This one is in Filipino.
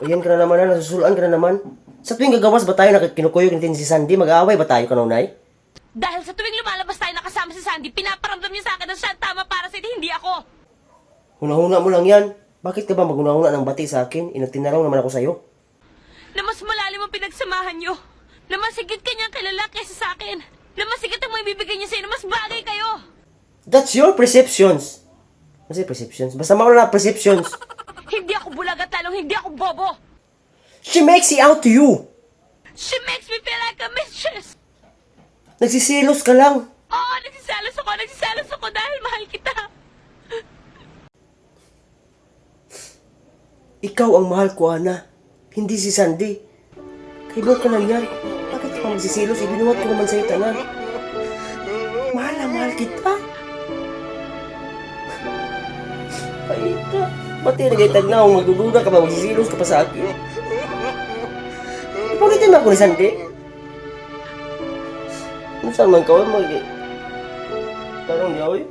Ayan ka na naman na, nasusulaan ka na naman. Sa tuwing gagawas ba tayo nakikinukuyog natin si Sandy, mag-aaway ba tayo kanunay? Dahil sa tuwing lumalabas tayo nakasama si Sandy, pinaparamdam niya sa akin na siya ang tama para sa hindi ako. Huna-huna mo lang yan. Bakit ka ba maghuna-huna ng bati sa akin? Inatinaraw naman ako sa'yo. Na mas malalim ang pinagsamahan niyo. Na mas higit kanya kilala kaysa sa akin. Na mas higit ang may bibigay niya sa'yo, na mas bagay kayo. That's your perceptions. Kasi perceptions? Basta mauna na perceptions. Ako bulag at lalong hindi ako bobo. She makes it out to you. She makes me feel like a mistress. Nagsisilos ka lang. Oo, nagsiselos ako, nagsiselos ako dahil mahal kita. Ikaw ang mahal ko, Ana. Hindi si Sandy. Kaibigan ka lang yan. Bakit ka magsisilos? Ibinuhat ko naman sa'yo tanan. Mahal na mahal kita. Ay ka. Pati nagaytag na akong magdududa ka ba? Magsisilos ka pa sa akin. Ipagitin mo ako ni Sandy. Ano saan man ka? Mag... Tarong niya, oy.